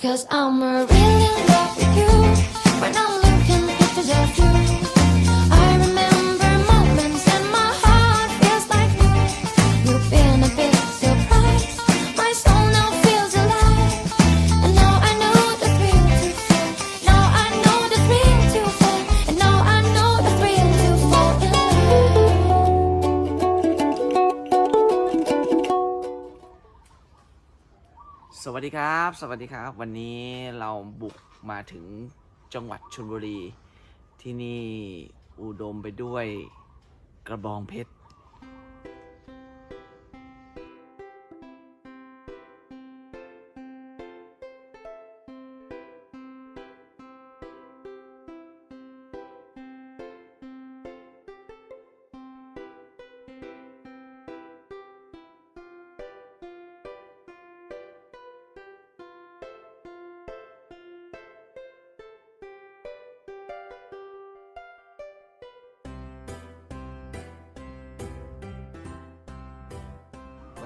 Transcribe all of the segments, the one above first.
Cause I'm really in love with you. When I'm looking pictures of you, วัสดีครับ สวัสดีครับ วันนี้เราบุกมาถึงจังหวัดชลบุรี ที่นี่อุดมไปด้วยกระบองเพชร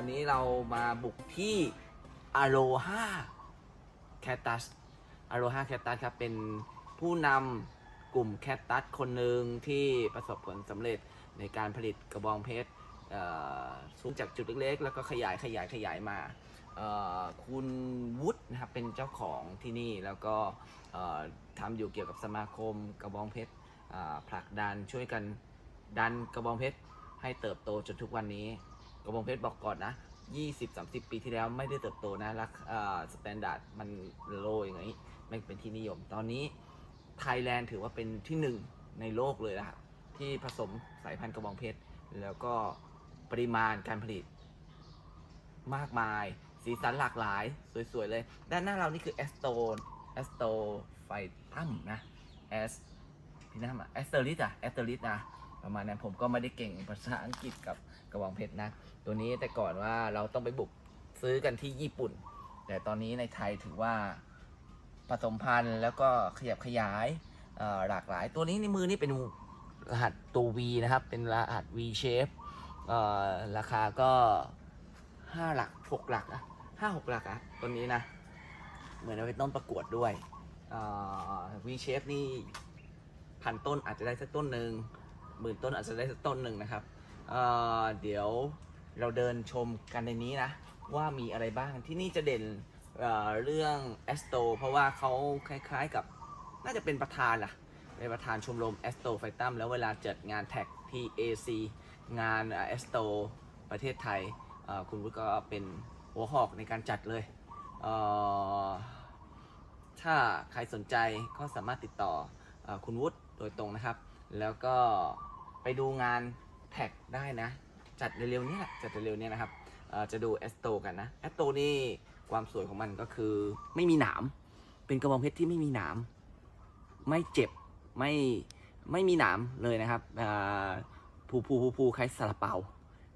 วันนี้เรามาบุกที่อโ o ฮาแคตตัสอโ o ฮาแคตตัสครับ เป็นผู้นำกลุ่มแคตตัสคนหนึ่งที่ประสบผลสำเร็จในการผลิตกระบองเพชรสูงจากจุดเล็กๆ แล้วก็ขยายขยายขยายมา คุณวุฒินะครับเป็นเจ้าของที่นี่แล้วก็เอ่อทำอยู่เกี่ยวกับสมาคมกระบองเพชรผลักดันช่วยกันดันกระบองเพชรให้เติบโตจนทุกวันนี้ กระบองเพชรบอกก่อนนะ 20-30 ปีที่แล้วไม่ได้เติบโตนะรักสแตนดาร์ดมันโลอย่างนี้ไม่เป็นที่นิยม ตอนนี้ไทยแลนด์ถือว่าเป็นที่หนึ่งในโลกเลยนะครับที่ผสมสายพันธุ์กระบองเพชร แล้วก็ปริมาณการผลิต มากมาย สีสันหลากหลาย สวย ๆ เลย ด้านหน้าเรานี่คือแอสโตนแอสโตไฟตัมนะแอสพี่น้ำอะแอสเตอริสอะแอสเตอริสนะ ประมาณนั้นผมก็ไม่ได้เก่งภาษาอังกฤษกับกระบองเพชรนะ ตัวนี้แต่ก่อนว่าเราต้องไปบุกซื้อกันที่ญี่ปุ่น แต่ตอนนี้ในไทยถือว่าผสมพันธุ์แล้วก็ขยับขยายหลากหลาย ตัวนี้ในมือนี่เป็นรหัสตัว V นะครับ เป็นรหัส V shape เอ่อราคาก็5หลัก6หลักอะห้าหกหลักอะตัวนี้นะ เหมือนเอาไปต้นประกวดด้วย V shape นี่พันต้นอาจจะได้สักต้นหนึ่ง หมื่นต้นอาจจะได้สักต้นหนึ่งนะครับเเดี๋ยวเราเดินชมกันในนี้นะ ว่ามีอะไรบ้างที่นี่จะเด่นเเรื่องแอสโตเพราะว่าเขาคล้ายๆกับน่าจะเป็นประธานล่ะเป็นประธานชมรมแอสโตไฟตัมแล้วเวลาจัดงานแท็ก TAC งานแอสโตประเทศไทยคุณวุฒิก็เป็นหัวหอกในการจัดเลยเถ้าใครสนใจก็สามารถติดต่ออคุณวุฒิโดยตรงนะครับ แล้วก็ ไปดูงานแท็กได้นะ จัดเร็วๆนี้แหละจัดเร็วๆนี้นะครับจะดูแอสโตกันนะแอสโตนี่ความสวยของมันก็คือไม่มีหนาม เป็นกระบองเพชรที่ไม่มีหนาม ไม่เจ็บไม่ไม่มีหนามเลยนะครับอ่าภูภูภูภูคล้ายซาลาเปา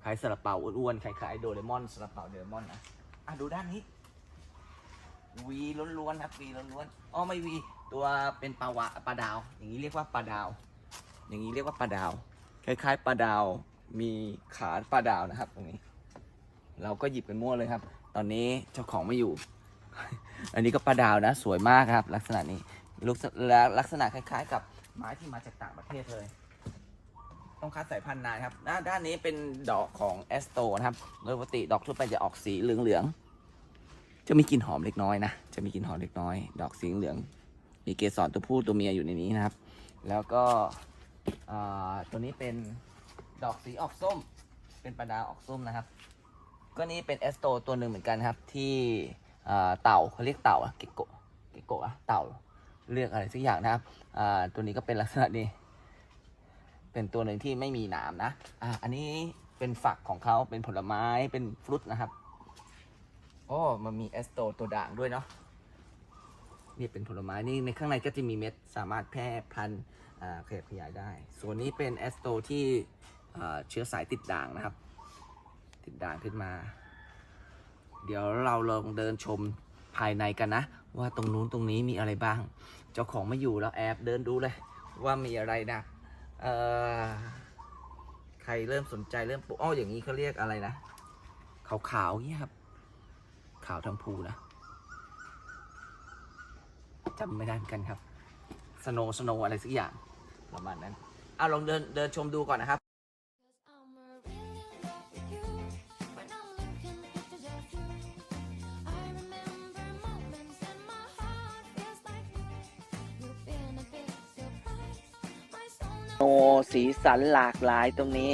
คล้ายซาลาเปาอ้วนๆคล้ายๆโดเรมอนซาลาเปาโดเรมอนนะอะดูด้านนี้วีล้วนๆครับวีล้วนๆอ๋อไม่วีตัวเป็นปลาวะปลาดาว อย่างนี้เรียกว่าปลาดาว อย่างนี้เรียกว่าปลาดาว คล้ายๆปลาดาวมีขาปลาดาวนะครับ ตรงนี้ เราก็หยิบกันมั่วเลยครับ ตอนนี้เจ้าของไม่อยู่ อันนี้ก็ปลาดาวนะ สวยมากครับ ลักษณะนี้ลักษณะแลักษณะคล้าย ๆ กับไม้ที่มาจากต่างประเทศเลย ต้องคัดสายพันธุ์นานครับด้านด้านนี้เป็นดอกของแอสโตนะครับโดยปกติดอกทั่วไปจะออกสีเหลืองๆจะมีกลิ่นหอมเล็กน้อยนะจะมีกลิ่นหอมเล็กน้อย ดอกสีเหลืองมีเกสรตัวผู้ตัวเมียอยู่ในนี้นะครับ แล้วก็ ตัวนี้เป็นดอกสีออกส้ม เป็นปลาดาวออกส้มนะครับ ก็นี่เป็นเอสโตตัวหนึ่งเหมือนกันครับ ที่เต่าเขาเรียกเต่าอะเกโกะเกโกะอะเต่าเรียกอะไรสักอย่างนะครับตัวนี้ก็เป็นลักษณะนี้เป็นตัวหนึ่งที่ไม่มีหนามนะอ่าอันนี้เป็นฝักของเขาเป็นผลไม้เป็นฟรุตนะครับโอ้มันมีเอสโตตัวด่างด้วยเนาะนี่เป็นผลไม้นี่ในข้างในก็จะมีเม็ดสามารถแพร่พันธุ์ อ่าขยับขยายได้ ส่วนนี้เป็นแอสโตที่เชื้อสายติดด่างนะครับ ติดด่างขึ้นมา เดี๋ยวเราลองเดินชมภายในกันนะ ว่าตรงนู้นตรงนี้มีอะไรบ้าง เจ้าของไม่อยู่แล้วแอบเดินดูเลย ว่ามีอะไรนะเอ่อใครเริ่มสนใจเริ่มปลูกอ้ออย่างนี้เขาเรียกอะไรนะขาวๆเนี่ยครับ ขาวทั้งภูนะจำไม่ได้กันครับ สโนสโนอะไรสักอย่าง ประมาณนั้นเอาลองเดินเดินชมดูก่อนนะครับ โนสีสันหลากหลายตรงนี้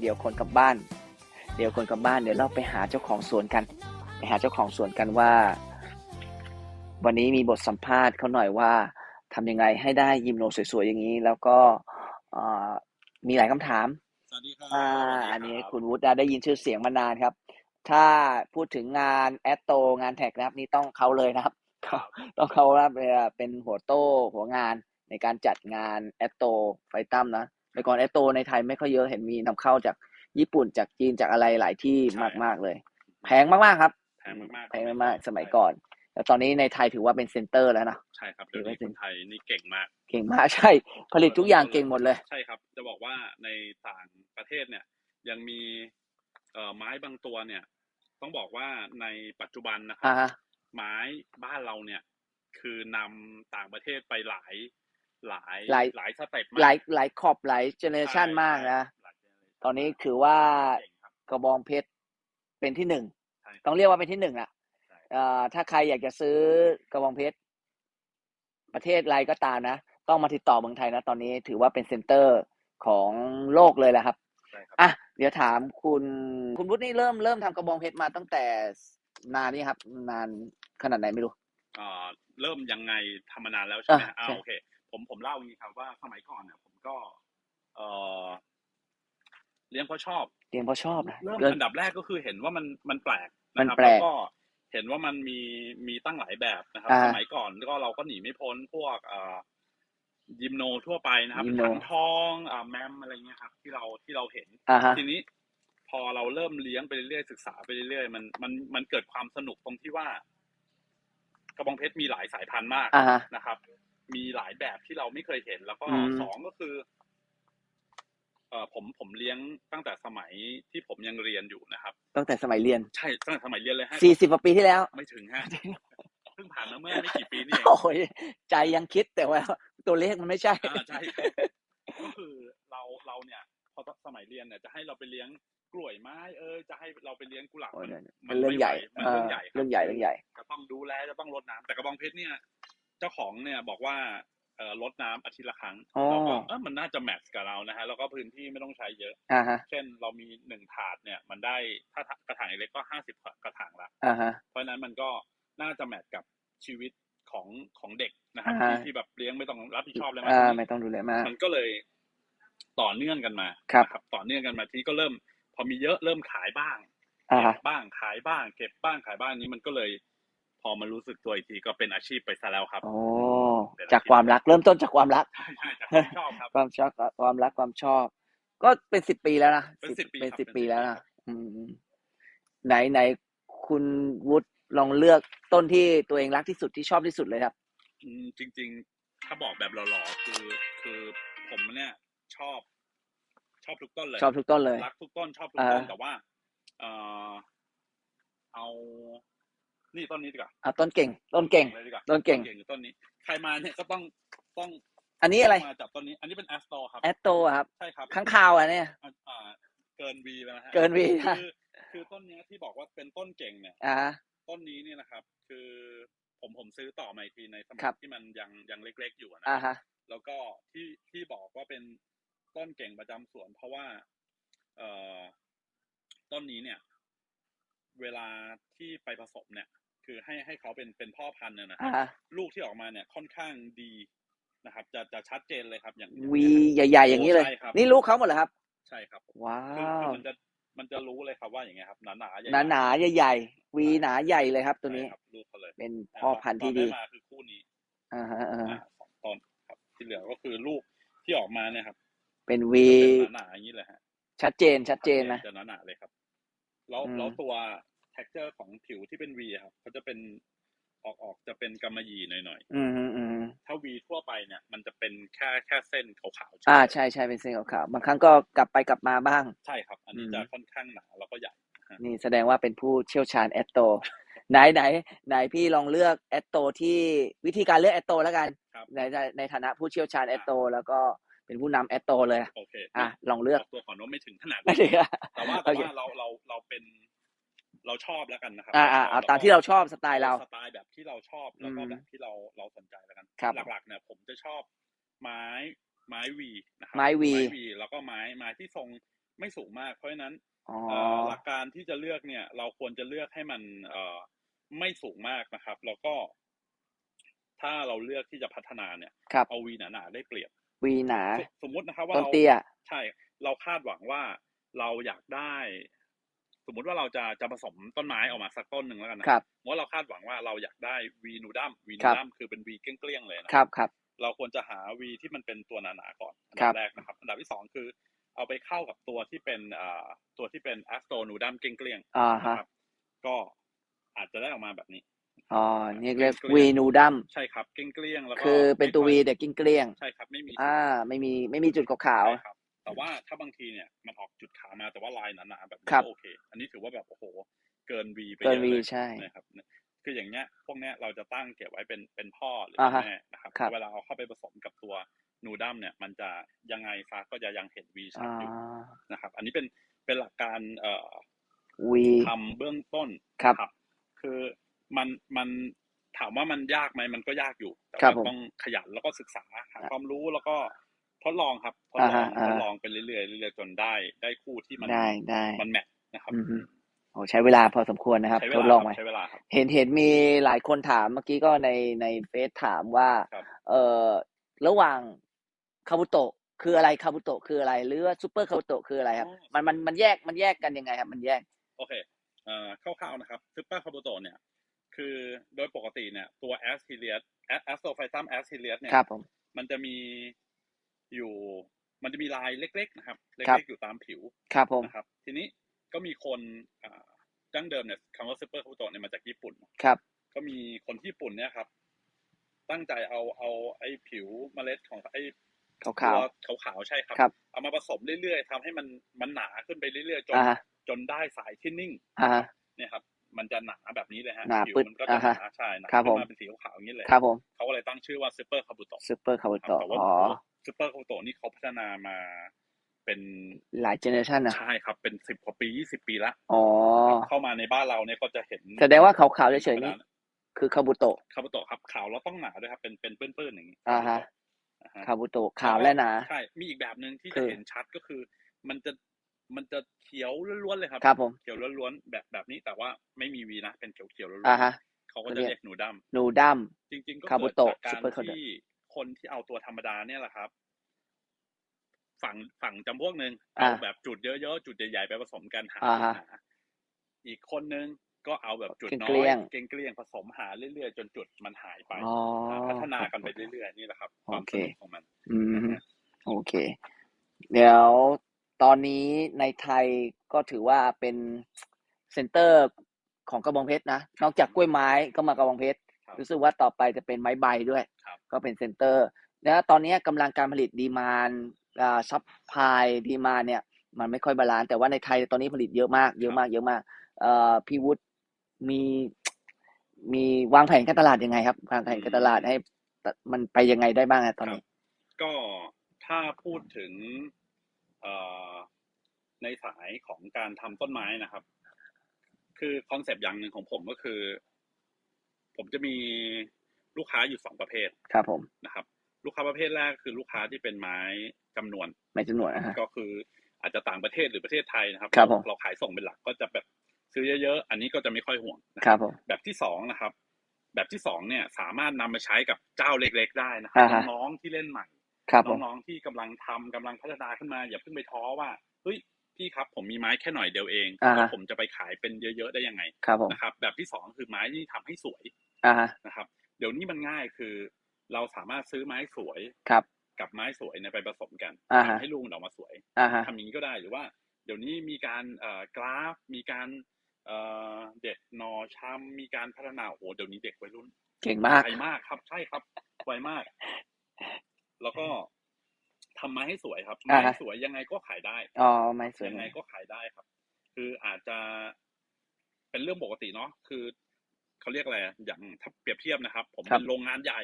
เดี๋ยวคนกลับบ้าน เดี๋ยวคนกลับบ้านเดี๋ยวเราไปหาเจ้าของสวนกัน ไปหาเจ้าของสวนกันว่า วันนี้มีบทสัมภาษณ์เขาหน่อยว่า ทำยังไงให้ได้ยิมโนสวยๆอย่างนี้ แล้วก็เอ่อมีหลายคำถามสวัสดีครับอ่าสวัสดีรับอันนี้คุณวุฒิได้ยินชื่อเสียงมานานครับ ถ้าพูดถึงงานแอตโตงานแท็กนะครับ นี่ต้องเขาเลยนะครับครับต้องเขาว่าเป็นหัวโต้หัวงานในการจัดงานแอตโตไฟตัมนะแต่ก่อนแอตโตในไทยไม่ค่อยเยอะเห็นมีนำเข้าจากญี่ปุ่นจากจีนจากอะไรหลายที่ใช่มากๆเลย แพงมากๆครับ แพงมากๆแพงมากๆสมัยก่อน แล้วตอนนี้ในไทยถือว่าเป็นเซ็นเตอร์แล้วนะใช่ครับเดี๋ยวนี้คนไทยนี่เก่งมาก เก่งมากใช่ ผลิตทุกอย่างเก่งหมดเลย ใช่ครับ จะบอกว่าในต่างประเทศเนี่ย ยังมีเอ่อไม้บางตัวเนี่ย ต้องบอกว่าในปัจจุบันนะครัอ่าบฮะไม้บ้านเราเนี่ย คือนำต่างประเทศไปหลายหลายหลายหลายสเต็ปมากหลายหลายขอบหลายเจเนอเรชันใช่มากนะหลาย generation ตอนนี้คือว่าเก่งครับกระบองเพชรเป็นที่หนึ่งใช่ต้องเรียกว่าเป็นที่หนึ่งอะใช่เอ่อ ถ้าใครอยากจะซื้อกระบองเพชรประเทศอะไรก็ตามนะ ต้องมาติดต่อเมืองไทยนะ ตอนนี้ถือว่าเป็นเซ็นเตอร์ของโลกเลยแหละครับใช่ครับอะเดี๋ยวถามคุณคุณวุฒินี่เริ่มเริ่มทำกระบองเพชรมาตั้งแต่นานนี่ครับ นานขนาดไหนไม่รู้เอ่อเริ่มยังไงทำมานานแล้วใช่ไหมอะอ่าใช่โอเค ผมผมเล่าอย่างนี้ครับว่าสมัยก่อนเนี่ยผมก็ เอ่อเลี้ยงเพราะชอบเรียนเพราะชอบนะเริ่มเริ่มอันดับแรกก็คือเห็นว่ามันมันแปลกมันนะครับแปลกแล้วก็ เห็นว่ามันมีมีตั้งหลายแบบนะครับ อ่าสมัยก่อนก็เราก็หนีไม่พ้นพวกเอ่อยิมโนทั่วไปนะครับยิมโน ถังทองอ่าแมมอะไรเงี้ยครับ ที่เราที่เราเห็น อ่าฮะ ทีนี้พอเราเริ่มเลี้ยงไปเรื่อยๆศึกษาไปเรื่อยๆมันมันมันเกิดความสนุกตรงที่ว่า กระบองเพชรมีหลายสายพันธุ์มากอ่าฮะ นะครับ มีหลายแบบที่เราไม่เคยเห็น แล้วก็อืม สองก็คือ เอ่อผมผมเลี้ยงตั้งแต่สมัยที่ผมยังเรียนอยู่นะครับ ตั้งแต่สมัยเรียน ใช่ตั้งแต่สมัยเรียนเลยฮะสี่สิบกว่าปีที่แล้ว ไม่ถึงฮะเพิ่งผ่านมาเมื่อไม่กี่ปีนี่เองโอ้ยใจยังคิดแต่ว่าตัวเลขมันไม่ใช่อ่าใช่ก็คือเราเราเนี่ยพอสมัยเรียนเนี่ยจะให้เราไปเลี้ยงกล้วยไม้เออจะให้เราไปเลี้ยงกุหลาบโอ้ยมันเป็นเรื่องใหญ่มันเรื่องใหญ่เรื่องใหญ่เรื่องใหญ่ ก็ต้องดูแลจะต้องรดน้ำแต่กระบองเพชรเนี่ย เจ้าของเนี่ยบอกว่า เอ่อรดน้ำอาทิตย์ละครั้งอ๋อเราก็เออมันน่าจะแมทช์กับเรานะฮะแล้วก็พื้นที่ไม่ต้องใช้เยอะอ่าฮะเช่นเรามีหนึ่งถาดเนี่ย มันได้ถ้ากระถางเล็กก็ห้าสิบกระถางละอ่าฮะเพราะฉะนั้นมันก็น่าจะแมทกับชีวิตของของเด็กนะครับอ่าที่ที่แบบเลี้ยงไม่ต้องรับผิดชอบเลยอ่ามันไม่ต้องดูแลมากมันก็เลยต่อเนื่องกันมาครับนะต่อเนื่องกันมาทีนี้ก็เริ่ม พอมีเยอะเริ่มขายบ้างอ่าเก็ฮะบบ้างขายบ้าง เก็บบ้างขายบ้างนี้มันก็เลย พอมารู้สึกตัวอีกทีก็เป็นอาชีพไปซะแล้วครับโอ้จากความรักเริ่มต้นจากความรักใช่ใช่จากความชอบครับความชอบความรักความชอบ ก็เป็นสิบปีแล้วนะเป็น10ปีเป็นครับสิบเป็นปี10แล้วนะปีอืมไหนไหนคุณวุฒิลองเลือกต้นที่ตัวเองรักที่สุดที่ชอบที่สุดเลยครับอืมจริง ๆ ถ้าบอกแบบหล่อๆคือคือผมเนี่ยชอบ ชอบทุกต้นเลย ชอบทุกต้นเลยรักทุกต้นชอบทุกต้นอ่าแต่ว่า เออเอา นี่ต้นนี้ดีกว่าอะต้นเก่ง ต้นเก่งเลยดีกว่าต้นเก่งหรือต้นนี้ ใครมาเนี่ยก็ต้องต้อง อันนี้อะไรมาจับต้นนี้ อันนี้เป็นแอสโตครับแอตโตอะครับใช่ครับข้างคาวอะเนี่ยอ่าอ่าเกินวีแล้วนะฮะเกิน V คือคือต้นเนี้ยที่บอกว่าเป็นต้นเก่งเนี่ยอ่าฮะต้นนี้เนี่ยนะครับ คือผมผมซื้อต่อมาอีกทีในสมัครัยบที่มันยังยังเล็ก ๆ อยู่นะอ่าฮะแล้วก็ที่ที่บอกว่าเป็นต้นเก่งประจำสวน เพราะว่า เอ่อต้นนี้เนี่ย เวลาที่ไปผสมเนี่ย คือให้ให้เขาเป็นเป็นพ่อพันธุ์เนี่ยนะคอ่ารับฮะลูกที่ออกมาเนี่ยค่อนข้างดีนะครับ จะจะชัดเจนเลยครับอย่างอย่างวีเนี้ยใหญ่ๆ อย่างนี้เลยใช่ครับนี่ลูกเขาหมดเหรอครับ ใช่ครับว้าคือคือวมันจะมันจะรู้เลยครับว่าอย่างเงี้ยครับหนาหนาๆใหญ่หนาๆหนาๆใหญ่ๆวีหนาใหญ่เลยครับ ตัวนี้ใช่ครับลูกเขาเลยเป็นพ่อพันธุ์ที่ดีตอนได้มาคือคู่นี้อ่าฮะอ่าอ่าฮะสองต้นครับ ที่เหลือก็คือลูกที่ออกมาเนี่ยครับ เป็นจะวีเป็นหนาๆอย่างนี้เลยฮะชัดเจนชัดเจนนะจะหนาๆเลยครับแล้วอืมแล้วตัว texture ของผิวที่เป็น V ครับเขาจะเป็นออกออกจะเป็นกำมะหยี่หน่อยอืมอืมอืมๆถ้า V ทั่วไปเนี่ย มันจะเป็นแค่แค่เส้นขาวๆอ่าใช่ใช่เป็นเส้นขาวๆบางครั้งก็กลับไปกลับมาบ้าง ใช่ครับ อันนี้อืมจะค่อนข้างหนาแล้วก็ใหญ่นี่แสดงว่าเป็นผู้เชี่ยวชาญแอตโต ไหนไหนไหนพี่ลองเลือกแอตโตที่วิธีการเลือกแอตโตแล้วกันครับในในในฐานะผู้เชี่ยวชาญแอตโต แล้วก็เป็นผู้นำแอตโตเลยโอเคอะลองเลือกตัวก่อนว่าไม่ถึงขนาดไม่นั้นถึงอะแต่ว่าโอแต่เคว่าเราเราเราเป็น เราชอบแล้วกันนะครับอ่าอ่าชบเอาแล้วตามก็ที่เราชอบสไตล์เราสไตล์แบบที่เราชอบแล้วก็อืมแบบที่เราเราสนใจแล้วกันครับหลักๆเนี่ยผมจะชอบไม้ไม้วีนะครัไม้ V ไม้วีแล้วก็ไม้ไม้ที่ทรงไม่สูงมากเพราะฉะนั้นอ๋อเอ่อหลักการที่จะเลือกเนี่ย เราควรจะเลือกให้มันเอ่อไม่สูงมากนะครับ แล้วก็ ถ้าเราเลือกที่จะพัฒนาเนี่ยครับเอาวีหนาๆได้เปรียบวีหนาสสมมุตินะครับว่าต้นเราเตี้ยใช่ เราคาดหวังว่าเราอยากได้ สมมุติว่าเราจะจะผสมต้นไม้ออกมาสักต้นหนึ่งแล้วกันนะครับสมมติว่าเราคาดหวังว่าเราอยากได้วีนูดัมวีนูครับดัมคือเป็นวีเกลี้ยงๆเลยนะครับครับ เราควรจะหาวีที่มันเป็นตัวหนาๆก่อนอันครัดับบแรกนะครับ อันดับที่สองคือ เอาไปเข้ากับตัวที่เป็นอ่าตัวที่เป็นแอสโตนูดัมเกลี้ยงๆอ่านะฮะครับก็อาจจะได้ออกมาแบบนี้อ๋อนี่เรียกเกลี้ยงวีนูดัมใช่ครับเกลี้ยงๆแล้วก็คือเป็นตัวไม่วีค่อยแต่กิ้งเกลี้ยงใช่ครับไม่มีอ่าไม่มีไม่มีจุดขาวใช่ครับ แต่ว่าถ้าบางทีเนี่ยมันออกจุดขาวมาแต่ว่าลายหนาๆแบบนี้ครับก็โอเค อันนี้ถือว่าแบบโอ้โห เกินวีไปเกินเยอะ V เลยใช่นะครับคืออย่างเงี้ย พวกเนี้ยเราจะตั้งเก็บไว้เป็นเป็นพ่อหรืออ่าเป็นฮะแม่นะครับครับ เวลาเอาเข้าไปผสมกับตัวนูดัมเนี่ย มันจะยังไงซะก็จะยังเห็นวีๆชัดอ่าอยู่นะครับ อันนี้เป็นเป็นหลักการเอ่อวีทำเบื้องต้นครับนะคือมันมันถามว่ามันยากไหมมันก็ยากอยู่แต่ครับว่าผมต้องขยันแล้วก็ศึกษาหาความรู้แล้วก็ ทดลองครับทดอ่าลอฮะงอ่าทดลองไปเรื่อยๆเรื่อยๆจนได้ได้คู่ที่มันได้ได้มันแมทนะครับอือฮึโอ้ใช้เวลาพอสมควรนะครับใช้เวทดลาลองคไว้รับใช้เวลาครับเห็นเห็นมีหลายคนถามเมื่อกี้ก็ในในเฟซถามว่าครับเอ่อระหว่างคาบุโตะคืออะไรคาบุโตะคืออะไร หรือว่าซูเปอร์คาบุโตะคืออะไรครับ มันมันมันแยกมันแยกกันยังไงครับ มันแยก โอเคเอ่อคร่าวๆนะครับซูเปอร์คาร์โบโตเนี่ย คือโดยปกติเนี่ยตัวแอสทิเลียสแอสโตไฟซัมแอสทิเลียสเนี่ยครับผมมันจะมี อยู่ มันจะมีลายเล็ก ๆ นะครับเครับล็กๆอยู่ตามผิวครับผมนะครับ ทีนี้ก็มีคนอ่าดั้งเดิมเนี่ยคำว่าซูเปอร์คาร์โบโตเนี่ยมาจากญี่ปุ่นครับ ก็มีคนที่ญี่ปุ่นเนี่ยครับ ตั้งใจเอาเอาไอ้ผิวเมล็ดของไอ้ขาวขาวตัวขาวๆใช่ครับครับ เอามาผสมเรื่อยๆทำให้มันมันหนาขึ้นไปเรื่อยๆจนอ่าฮะจนได้สายที่นิ่งอ่าฮะเนี่ยครับ มันจะหนาแบบนี้เลยฮะหนาผิวปึ๊ดมันก็จะหอ่านาฮะใช่หนาครับขึ้นผมมาเป็นสีขาวๆอย่างนี้เลยครับผมเขาก็เลยตั้งชื่อว่าซูเปอร์คาบุโตะซูเปอร์คาบุครับโตะแต่ว่าอ๋อ ซูเปอร์คาบุโตะนี่เขาพัฒนามาเป็นหลายเจเนอเรชันนะใช่ครับ เป็นสิบกว่าปียี่สิบปีละอ๋อเข้ามาในบ้านเราเนี่ยก็จะเห็นแสดงว่าขาวๆเฉยๆนี่คือคาบุโตะคาบุโตะครับขาวแล้วต้องหนาด้วยครับ เป็นเป็นปื้นๆอย่างนี้อ่าฮะอ่าฮะคาบุโตะขาวและหนาใช่มีอีกแบบหนึ่งที่คืจะอเห็นชัดก็คือ มันจะมันจะเขียวล้วนๆเลยครับครับผมเขียวล้วนๆแบบแบบนี้แต่ว่าไม่มีวีนะเป็นเขียวๆล้วนอ่าฮะๆเขาก็จะเรียกหนูดำนูดัมจริงๆก็คาบุเกิดโตะจากซุปเปอร์กาคารบุโตะที่ คนที่เอาตัวธรรมดาเนี่ยแหละครับ ฝั่งฝั่งจำพวกหนึ่งอ่าเอาแบบจุดเยอะๆจุดใหญ่ๆไปผสมกันหาอ่าจุดฮะหนาอีกคนนึงก็เอาแบบจุดน้เกลี้อยยงเกลี้ยงๆผสมหาเรื่อยๆจนจุดมันหายไปอ๋อพัฒนากันไปเรื่อยๆนี่แหละครับความโอสเคนุกของมันอืมนะฮะโอเค เดี๋ยวตอนนี้ในไทยก็ถือว่าเป็นเซ็นเตอร์ของกระบองเพชรนะ นอกจากกล้วยไม้ก็มากระบองเพชรค รับรู้สึกว่าต่อไปจะเป็นไม้ใบด้วยครับก็เป็นเซ็นเตอร์ แล้วตอนนี้กำลังการผลิตดีมานอ่าซัพพลายดีมานเนี่ยมันไม่ค่อยบาลานซ์แต่ว่าในไทยตอนนี้ผลิตเยอะมากเยอะมากเยอะมากเอ่อพี่วุฒิมีมีวางแผนการตลาดยังไงครับวางแผนการตลาดให้มันไปยังไงได้บ้างอะตอนนี้ ก็ถ้าพูดถึงเอ่อในสายของการทำต้นไม้นะครับ คือคอนเซปต์อย่างหนึ่งของผมก็คือ ผมจะมีลูกค้าอยู่สองประเภทครับผมนะครับ ลูกค้าประเภทแรกคือลูกค้าที่เป็นไม้จำนวน ไม่จำนวนนะฮะก็คืออาจจะต่างประเทศหรือประเทศไทยนะครับครับผมเราขายส่งเป็นหลักก็จะแบบซื้อเยอะๆ อันนี้ก็จะไม่ค่อยห่วงนะคครัรับบผมแบบที่สองนะครับ แบบที่สองเนี่ยสามารถนำมาใช้กับเจ้าเล็กๆได้นะครัอ่าฮะน้องๆที่เล่นใหม่ครับผมน้องๆที่กำลังทำกำลังพัฒนาขึ้นมา อย่าเพิ่งไปท้อว่าเฮ้ย พี่ครับผมมีไม้แค่หน่อยเดียวเองอ่าฮะแล้วผมจะไปขายเป็นเยอะๆได้ยังไงครับผมนะครับ แบบที่สองคือไม้ที่ทำให้สวยอ่าฮะนะครับ เดี๋ยวนี้มันง่ายคือ เราสามารถซื้อไม้สวยครับกับไม้สวยเนี่ยไปผสมกันอ่าฮะทำให้ลูกมันออกมาสวยอ่าฮะทำอย่างนี้ก็ได้หรือว่า เดี๋ยวนี้มีการเอ่อกราฟ มีการเอ่อเด็ดหนอช้ำมีการพัฒนาโอ้โหเดี๋ยวนี้เด็กวัยรุ่น เก่งมากไวมากครับ ใช่ครับไวมาก แล้วก็ ทำไม้ให้สวยครับอ่าไม้ฮะสวยยังไงก็ขายได้อ๋อไม่สวยยังไงก็ขายได้ครับ คืออาจจะเป็นเรื่องปกติเนาะคือเขาเรียกอะไรอะอย่างถ้าเปรียบเทียบนะครับ ผมครับเป็นโรงงานใหญ่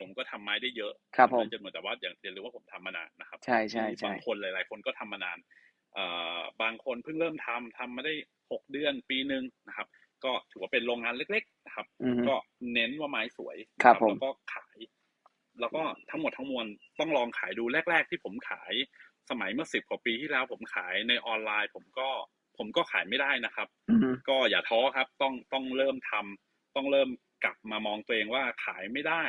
ผมก็ทำไม้ได้เยอะครับผมจะเหมือนแต่ว่าอย่างเรียนรู้ว่าผมทำมานานนะครับใช่ใช่มีใช่บางคนหลาย ๆ คนก็ทำมานานเอ่อบางคนเพิ่งเริ่มทำทำมาได้หกเดือนปีหนึ่งนะครับ ก็ถือว่าเป็นโรงงานเล็ก ๆ นะครับอือฮึก็เน้นว่าไม้สวยครับนะผมแล้วก็ขาย แล้วก็ทั้งหมดทั้งมวลต้องลองขายดูแรก ๆ ที่ผมขายสมัยเมื่อสิบกว่าปีที่แล้วผมขายในออนไลน์ ผมก็ผมก็ขายไม่ได้นะครับอือฮึก็อย่าท้อครับต้องต้องเริ่มทำต้องเริ่มกลับมามองตัวเองว่าขายไม่ได้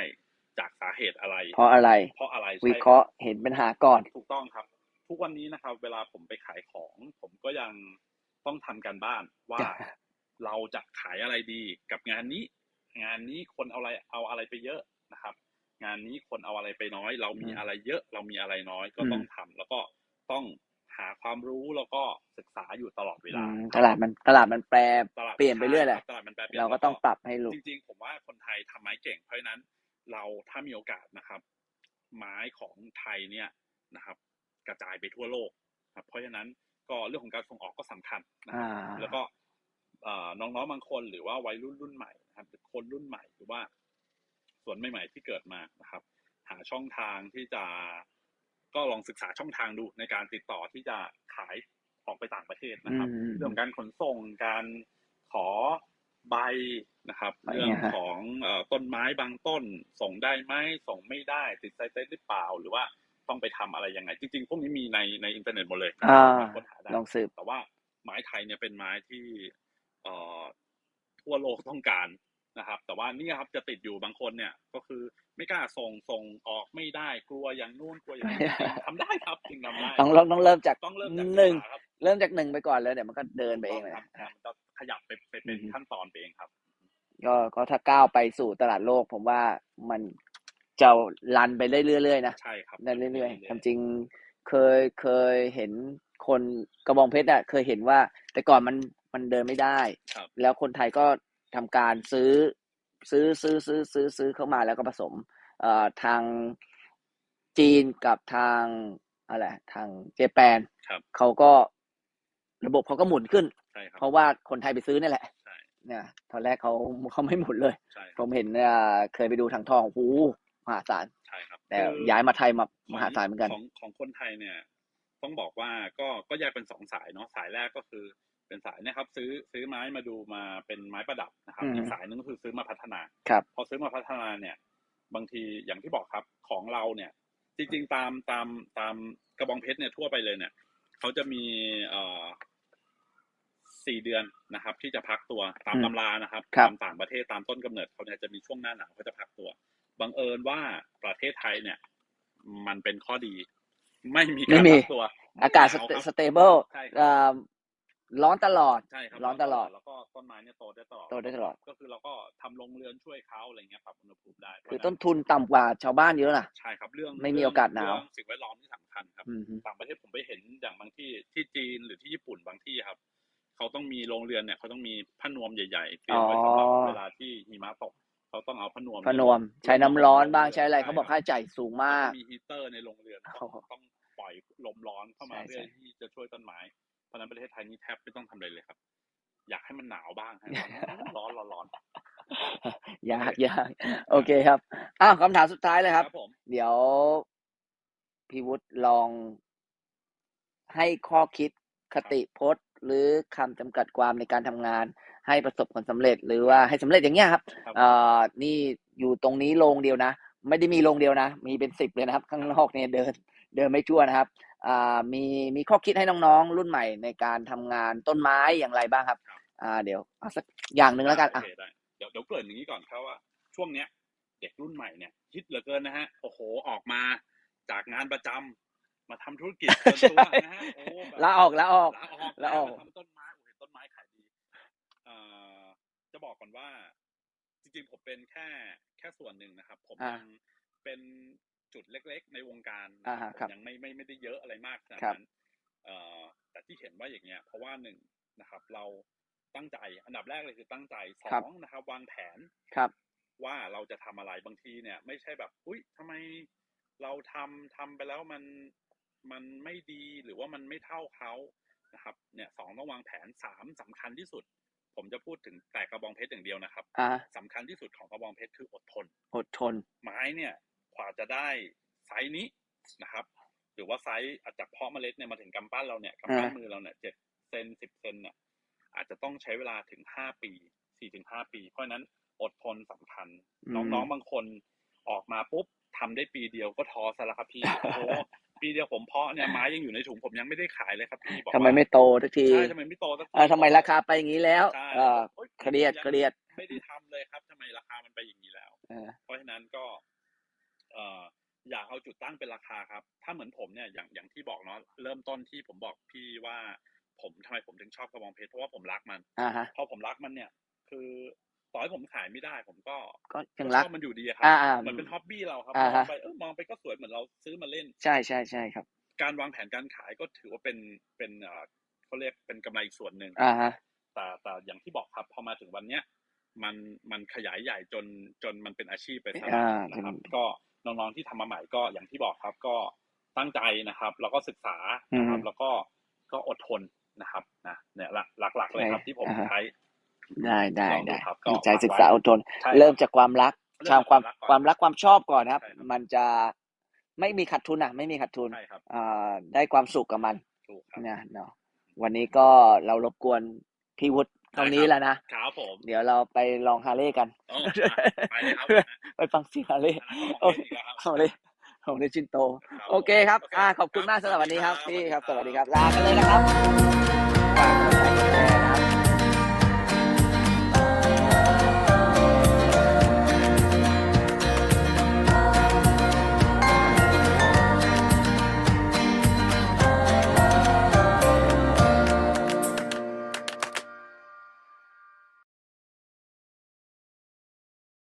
จากสาเหตุอะไร เพราะอะไร เพราะอะไรวิใช่เคราะห์เห็นปัญหาก่อนถูกต้องครับ ทุกวันนี้นะครับ เวลาผมไปขายของ ผมก็ยังต้องทำกันบ้านว่าจ้ะเราจะขายอะไรดีกับงานนี้ งานนี้คนเอาอะไรเอาอะไรไปเยอะนะครับ งานนี้คนเอาอะไรไปน้อย เรามีอะไรเยอะเรามีอะไรน้อยก็ต้องทำแล้วก็ต้องหาความรู้แล้วก็ศึกษาอยู่ตลอดเวอืลามตลาดมันตลาดมันแปรตลาดเปลี่ยนไปเรื่อยแหละใช่คบตลาดมันแปรปลี่ยนเราก็ต้องปรับให้ลูกจริง ๆ ผมว่าคนไทยทำไม้เก่ง เพราะฉะนั้น เราถ้ามีโอกาสนะครับ ไม้ของไทยเนี่ยนะครับ กระจายไปทั่วโลกครับ เพราะฉะนั้นก็เรื่องของการส่งออกก็สำคัญนะคอ่ารับแล้วก็เอ่อน้องๆบางคนหรือว่าวัยรุ่นรุ่นใหม่นะครับหรือคนรุ่นใหม่หรือว่าส่ วนใหม่ๆที่เกิดมานะครับ หาช่องทางที่จะก็ลองศึกษาช่องทางดูในการติดต่อที่จะขายออกไปต่างประเทศนะครับอืมเรื่องของการขนส่งการขอใบนะครับใบเรื่องเนี่ยฮะของเอ่อต้นไม้บางต้นส่งได้ไหมส่งไม่ได้ติดไซเตหรือเปล่าหรือว่าต้องไปทำอะไรยังไง จริง ๆ พวกนี้มีในในอินเทอร์เน็ตหมดเลยอ่าค้นหาได้ลองสืบแต่ว่าไม้ไทยเนี่ยเป็นไม้ที่เอ่อทั่วโลกต้องการ นะครับ แต่ว่านี่ครับจะติดอยู่บางคนเนี่ย ก็คือไม่กล้าส่งส่งออกไม่ได้กลัวอย่างนู่นกลัวอย่างนี้ทำได้ครับจริงทำได้ต้องเริ่มต้องเริ่มจากต้องเริ่มจากหนึ่งศึกษาครับเริ่มจากหนึ่งไปก่อนเลยเดี๋ยวมันก็เดินไปเองเลยครับมันจะขยับไปไปเป็นอือฮึขั้นตอนไปเองครับก็ก็ถ้าก้าวไปสู่ตลาดโลก ผมว่ามันจะรันไปเรื่อยๆนะใช่ครับได้เรื่อยๆความจริงเคยเคยเห็นคนกระบองเพชรอะเคยเห็นว่า แต่ก่อนมันมันเดินไม่ได้ครับแล้วคนไทยก็ทำการซื้อ ซื้อซื้อซื้อซื้อซื้อเข้ามาแล้วก็ผสมเอ่อทางจีนกับทางอะไรทางเจแปนครับเขาก็ระบบเขาก็หมุนขึ้น ใช่ครับเพราะว่าคนไทยไปซื้อนี่แหละใช่ เนี่ยตอนแรกเขาเขาไม่หมุนเลย ใช่คผรับมเห็นเอ่อเคยไปดูทางทองโอ้โหมหาศาลใช่ครับแต่คือ ย้ายมาไทยมาขงมหาศาลเหมือนกัน ของของคนไทยเนี่ย ต้องบอกว่าก็ก็แยกเป็นสองสายเนาะสายแรกก็คือ เป็นสายเนะครับ ซื้อซื้อไม้มาดูมาเป็นไม้ประดับนะครับอืมอีกสายหนึงก็คือซื้อมาพัฒนาครับพอซื้อมาพัฒนาเนี่ย บางทีอย่างที่บอกครับของเราเนี่ย จริง ๆ ตามตามตามกระบองเพชรเนี่ยทั่วไปเลยเนี่ยเขาจะมีเอ่อสี่เดือนนะครับ ที่จะพักตัวตามอืมตำรานะครับครับตามต่างประเทศตามต้นกำเนิดเขาเนี่ยจะมีช่วงหน้าหนาวเขาจะพักตัวบังเอิญว่าประเทศไทยเนี่ย มันเป็นข้อดี ไม่มีไม่การมีพักตัว อากาศหนวครับสเตเบิลใช่ค รับเอ่อร้อนตลอด ใช่ครับร้อนตลอด แล้วก็ต้นไม้เนี่ยโตได้ตลอด โตได้ตลอด ก็คือเราก็ทำโรงเรือนช่วยเขาอะไรเงี้ยปรับอุณหภูมิได้ คือต้นทุนต่ำกว่าชาวบ้านเยอะนะใช่ครับเรื่องไม่มีโอกาสหนาวเรื่องสิ่งแวดล้อมที่สำคัญครับอืมฮึต่างประเทศผมไปเห็นอย่างบางที่ที่จีนหรือที่ญี่ปุ่นบางที่ครับ เขาต้องมีโรงเรือนเนี่ยเขาต้องมีผ้านวมใหญ่ๆเตรียมไว้สำหรับเวลาที่หิมะตกเขาต้องเอาผ้านวมพนวม ใช้น้ำร้อนบ้างใช้อะไรเขาบอกค่าใช้จ่ายสูงมาก มีฮีเตอร์ในโรงเรือนต้องโอ้โหต้องปล่อยลมร้อนเข้ามาใช่เพื่อใช่ที่จะช่วยต้นไม้ เพราะฉะนั้นประเทศไทยนี่แทบไม่ต้องทำอะไรเลยครับ อยากให้มันหนาวบ้างฮะร้อนร้อนร้อนยากยากโอเคครับอ้าวคำถามสุดท้ายเลยๆครับ ผม เดี๋ยวพี่วุฒิลองให้ข้อคิดคติพจน์ หรือคำจำกัดความในการทำงาน ให้ประสบผลสำเร็จหรือว่าให้สำเร็จอย่างเงี้ยครับครับ เอ่อนี่อยู่ตรงนี้โรงเดียวนะ ไม่ได้มีโรงเดียวนะ มีเป็นสิบเลยนะครับ ข้างนอกเนี่ยเดิน เดินไม่ทั่วนะครับอ่า มีมีข้อคิดให้น้องๆ รุ่นใหม่ในการทำงานต้นไม้อย่างไรบ้างครับครับอ่าเดี๋ยวเอาสักอย่างหนึ่งแล้วกันอะโอเคได้เดี๋ยวเดี๋ยวเกริ่นอย่างนี้ก่อนครับว่า ช่วงเนี้ยเด็กรุ่นใหม่เนี่ยฮิตเหลือเกินนะฮะโอ้โหออกมาจากงานประจำมาทำธุรกิจส่วนตัวนะฮะโอ้แบบลาออกลาออกลาออกลาออกมาทำต้นไม้โอ้เห็นต้นไม้ขายดีเอ่อจะบอกก่อนว่า จริงๆผมเป็นแค่แค่ส่วนหนึ่งนะครับ ผมอ่ายังเป็น จุดเล็ก ๆ ในวงการอ่าฮะผมครับยังไม่ไม่ไม่ได้เยอะอะไรมากขนาดครับนั้นเอ่อแต่ที่เห็นว่าอย่างเงี้ย เพราะว่าหนึ่งนะครับ เราตั้งใจอันดับแรกเลยคือตั้งใจสครับองนะครับ วางแผนครับว่าเราจะทำอะไรบางทีเนี่ย ไม่ใช่แบบ อุ้ยทำไมเราทำทำไปแล้วมันมันไม่ดีหรือว่ามันไม่เท่าเขานะครับ เนี่ยสองต้องวางแผนสามสำคัญที่สุด ผมจะพูดถึงแต่กระบองเพชรอย่างเดียวนะครับอ่าสำคัญที่สุดของกระบองเพชรคืออดทน อดทน ไม้เนี่ยก ว่าจะได้ไซส์นี้นะครับ หรือว่าไซส์อาจจากเพาะเมล็ดเนี่ยมาถึงกำปั้นเราเนี่ยกำปั้นอ่ามืมือเราเนี่ยเจ็ดเซนสิบเซนเนี่ยอาจจะต้องใช้เวลาถึงห้าปีสี่ถึงห้าปี เพราะฉะนั้นอดทนสำคัญ น้องๆบางคนออกมาปุ๊บทำได้ปีเดียวก็ท้อซะแล้วครับพี่โอ้โหปีเดียวผมเพาะเนี่ยไม้ยังอยู่ในถุงผมยังไม่ได้ขายเลยครับพี่บอกทำไมว่าไม่โตสักทีใช่ทำไมไม่โตสักทีเออทำไมราคาไปอย่างนี้แล้วใช่เออโอ๊ยเครียดยังเครียดไม่ได้ทำเลยครับทำไมราคามันไปอย่างนี้แล้วเออเพราะฉะนั้นก็ เอ่ออยากเอาจุดตั้งเป็นราคาครับ ถ้าเหมือนผมเนี่ยอย่างอย่างที่บอกเนาะเริ่มต้นที่ผมบอกพี่ว่าผมทำไมผมถึงชอบกระบองเพชรเพราะว่าผมรักมันอ่าฮะ พอผมรักมันเนี่ย คือต่อให้ผมขายไม่ได้ ผมก็ก็ยังก็รัก ชอบมันอยู่ดีอะครัอ่าอ่าเหมือนเป็นฮ็อบบี้เราครับอ่ามฮะองไปเออมองไปก็สวยเหมือนเราซื้อมาเล่น ใช่ใช่ใช่ครับ การวางแผนการขายก็ถือว่าเป็นเป็นเอ่อเขาเรียกเป็นกำไรอีกส่วนหนึ่งอ่าฮะ แต่แต่อย่างที่บอกครับพอมาถึงวันเนี้ยมันมันขยายใหญ่จนจนมันเป็นอาชีพไปซะแล้วอ่านะครับเป็น ก็ น้องๆที่ทำมาใหม่ก็อย่างที่บอกครับ ก็ตั้งใจนะครับ แล้วก็ศึกษานะครับ แล้วก็ก็อดทนนะครับนะเนี่ยหลักหลักๆเลยครับที่ผมใช้ได้ได้ลองดูได้ครับก็ใจศึกษาอดทนใช่คบเริ่มจากความรักเริ่ชามจากความความรักก่อนความรักความชอบก่อนนะครับใช่ครับ มันจะไม่มีขาดทุนอะ ไม่มีขาดทุนใช่ครับอ่าได้ความสุขกับมันถูกครับนะเนาะวันนี้ก็เรารบกวนพี่วุฒิเท่านี้ได้ครับแล้วนะครับผมเดี๋ยวเราไปลองฮาร์เลย์กันเออไปเลยครับ ไปฟังเสียงฮาร์เลย์โอ้ยอีกแล้วครับฮาร์เลย์ของเดจินโตครับโอเคครับโอเคอ่า ขอบคุณมากสำหรับวันนี้ครับครับพี่ครับสสวัวัสสดีดีคครัรับบลากันเลยนะครับฝากกดไลค์กดแชร์นะครับ